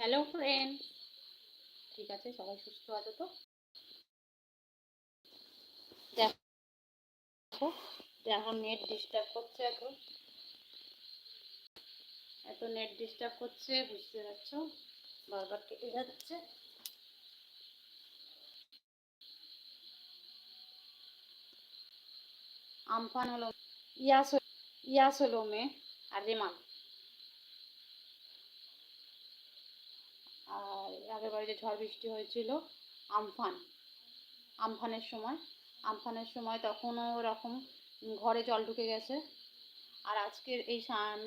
Hello friend ঠিক আছে, সবাই সুস্থ আছে তো? দেখো এখন নেট ডিস্টার্ব করছে এখন। এত নেট ডিস্টার্ব করছে, বুঝতে পারছ? বারবার কেটে যাচ্ছে। আমফান হলো, ইয়াস ইয়াস হলো মে, আর রেমাল আগের বাড়িতে ঝড় বৃষ্টি হয়েছিল আমফান। আমফানের সময়। আমফানের সময় তখনও ওরকম ঘরে জল ঢুকে গেছে। আর আজকের এই সান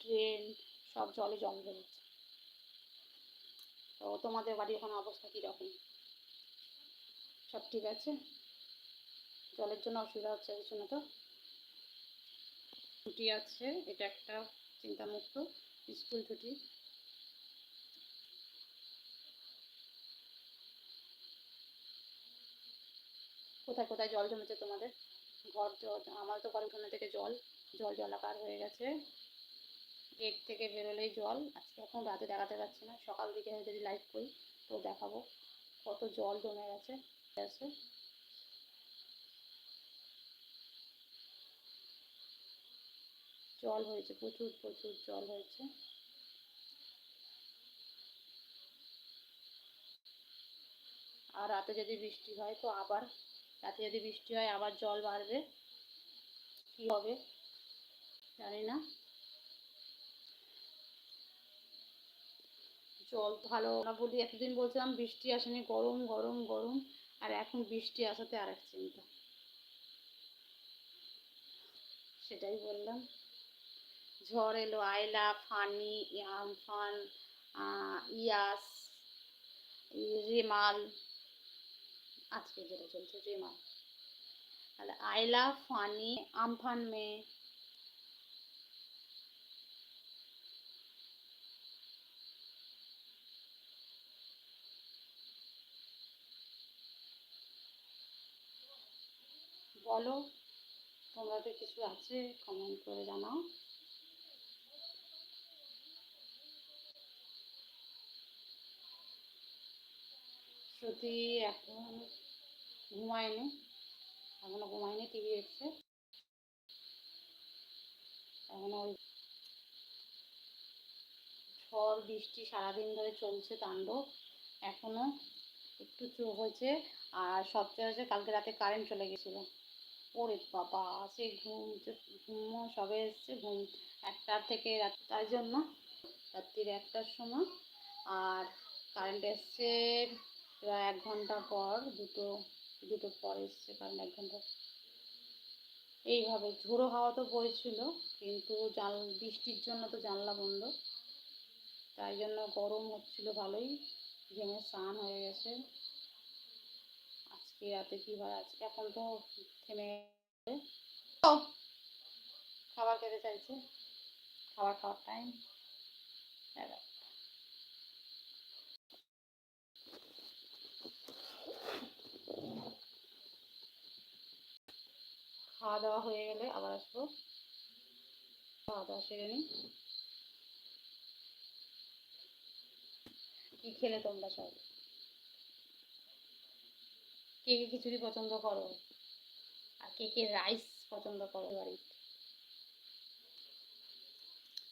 ড্রেন সব জলে জল ধরেছে তো তোমাদের বাড়ির এখন অবস্থা কীরকম? সব ঠিক আছে? জলের জন্য অসুবিধা হচ্ছে কিছু না তো? ছুটি আছে, এটা একটা চিন্তামুক্ত স্কুল ছুটি। কোথায় কোথায় জল জমেছে তোমাদের? ঘর জল আমার তো ঘরের উঠোনে থেকে জল জল জলাকার হয়ে গেছে। গেট থেকে বেরোলেই জল। আজকে এখন রাতে দেখাতে পারছি না। সকাল দিকে যদি লাইভ করি, তো দেখাবো কত জল জমে গেছে। গেছে জল হয়েছে, প্রচুর প্রচুর জল হয়েছে। আর রাতে যদি বৃষ্টি হয়, তো আবার রাতে যদি বৃষ্টি হয়, আবার জল বাড়বে। কী হবে? জানি না। জল ভালো না বলি, এতদিন বলছিলাম বৃষ্টি আসেনি, গরম গরম গরম, আর এখন বৃষ্টি আসাতে আর এক চিন্তা। সেটাই বললাম। ঝড় এলো, আয়লা, ফানি আমফান ইয়াস, রেমাল আজকে যেটা চলছে রেমাল তাহলে আয়লা ফানি আমফান মে বলো তোমরা তো কিছু আছে? কমেন্ট করে জানাও। শ্রুতি এখন ঘুমায়নি এখনও ঘুমায়নি টিভি দেখছে এখনও ওই ঝড়, বৃষ্টি সারাদিন ধরে চলছে তাণ্ডব, এখনও একটু চুপ হয়েছে। আর সবচেয়ে হচ্ছে কালকে রাতে কারেন্ট চলে গেছিল ওরে বাবা সে ঘুম ঘুমও সবে এসছে, ঘুম একটার থেকে তাই জন্য রাত্রির একটার সময়। আর কারেন্ট এসছে প্রায় এক ঘণ্টা পর দুটো দুটো পর এসছে, কারণ এক ঘণ্টা এইভাবে ঝোড়ো হাওয়া তো বইছিল কিন্তু জাল, বৃষ্টির জন্য তো জানলা বন্ধ। তাই জন্য গরম হচ্ছিল ভালোই, ঘেমে স্নান হয়ে গেছে। আজকে রাতে কী হয় আজকে এখন তো থেমে খাবার খেতে চাইছে, খাবার খাওয়ার টাইম খাওয়া দাওয়া হয়ে গেলে আবার আসব। খাওয়া দাওয়া সেরে নিই। কি খেলে তোমরা সব? কে কে খিচুড়ি পছন্দ করো? আর কে কে রাইস পছন্দ করো বাড়িতে?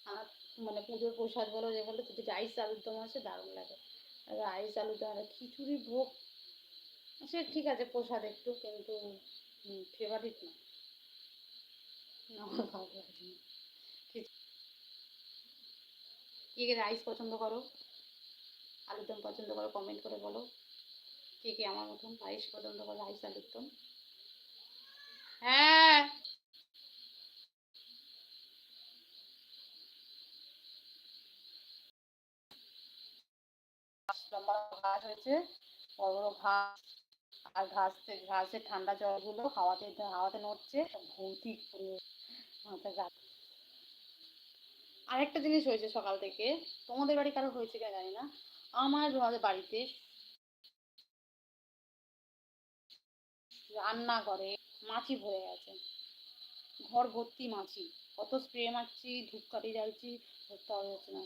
আমার মানে পুজোর প্রসাদ বলো, যে বলো, যদি রাইস আলুর দম আছে দারুণ লাগে। রাইস আলুর দম খিচুড়ি ভোগ, সে ঠিক আছে প্রসাদ একটু, কিন্তু ফেভারিট না। আমার কে কে রাইস পছন্দ করো? আলুর দম পছন্দ করো কমেন্ট করে বলো। কে কে আমার মতন রাইস পছন্দ করো রাইস আলুর দম? হ্যাঁ। লম্বা ঘাস হয়েছে, বড় বড় ঘাস আর ঘাস ঘাসের ঠান্ডা জলগুলো হাওয়াতে হাওয়াতে নড়ছে ভৌতিক গা আরেকটা জিনিস হয়েছে সকাল থেকে। তোমাদের বাড়ি কারও হয়েছে কিনা জানি না। আমার আমাদের বাড়িতে রান্না করে, মাছি ভরে গেছে। ঘর ভর্তি মাছি। কত স্প্রে মারছি, ধূপকাঠি জ্বালছি ধরতে হচ্ছে না।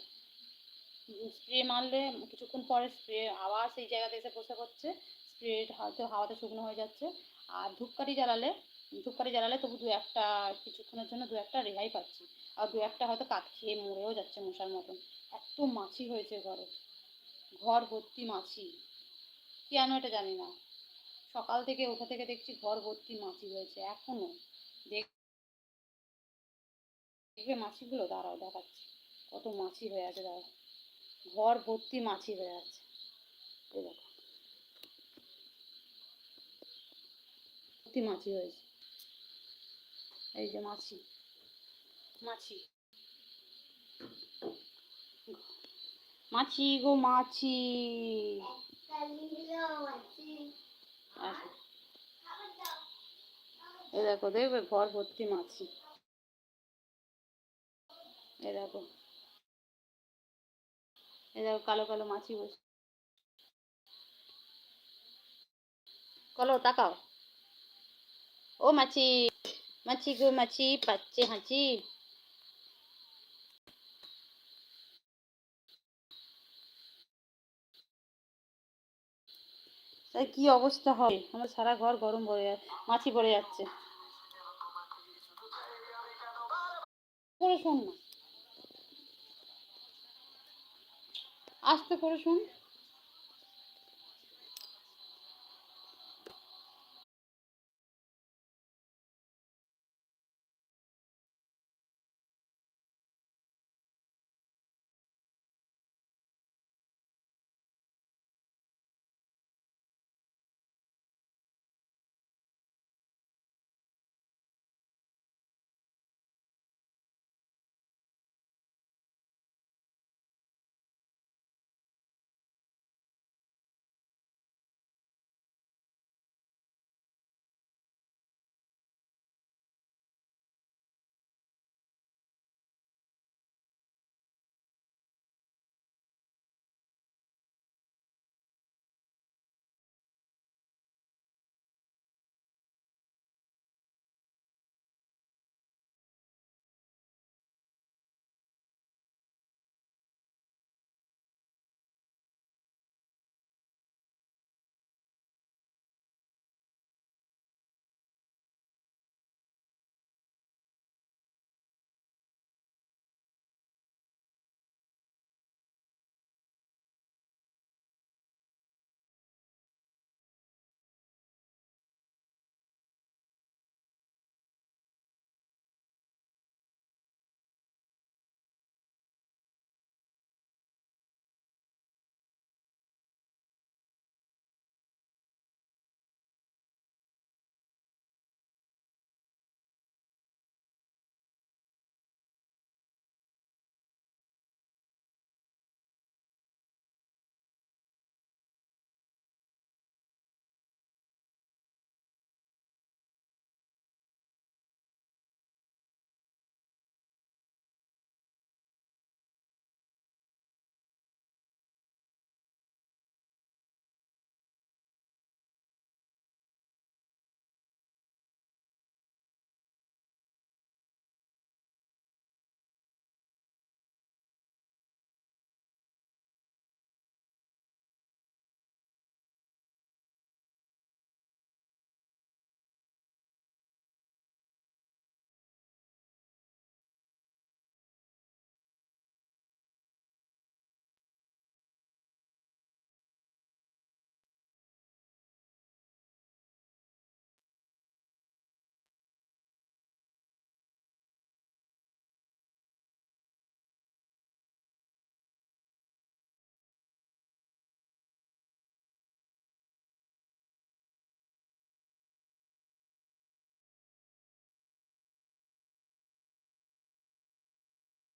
স্প্রে মারলে কিছুক্ষণ পরে স্প্রে আবার সেই জায়গাতে এসে বসে পড়ছে। স্প্রে হয়তো হাওয়াতে শুকনো হয়ে যাচ্ছে। আর ধূপকাঠি জ্বালালে ধূপকাঠি জ্বালালে তবু দু একটা, কিছুক্ষণের জন্য দু একটা রেহাই পাচ্ছি। আর দু একটা হয়তো কাঠ খেয়ে মরেও যাচ্ছে মশার মতন। এত মাছি হয়েছে ঘরে। ঘর ভর্তি মাছি। কেন এটা জানি না। সকাল থেকে ওঠা থেকে দেখছি ঘর ভর্তি মাছি হয়েছে এখনও। দেখ দেখবে মাছিগুলো? দাঁড়াও, দেখাচ্ছি। কত মাছি হয়ে আছে, দাঁড়াও। ঘর ভর্তি মাছি হয়ে আছে। ভর্তি মাছি হয়েছে। এই যে মাছি। মাছি। মাছি গো মাছি। এই দেখো, দেখবে ঘর ভর্তি মাছি। এই দেখো। এই দেখো, কালো কালো মাছি বসে। কলো, তাকাও। ও মাছি। মাছি গো মাছি পাচ্ছে হাঁচি কি অবস্থা হবে? আমার সারা ঘর গরম পড়ে মাছি পড়ে যাচ্ছে। করে শোন না। আস্তে করে শোন।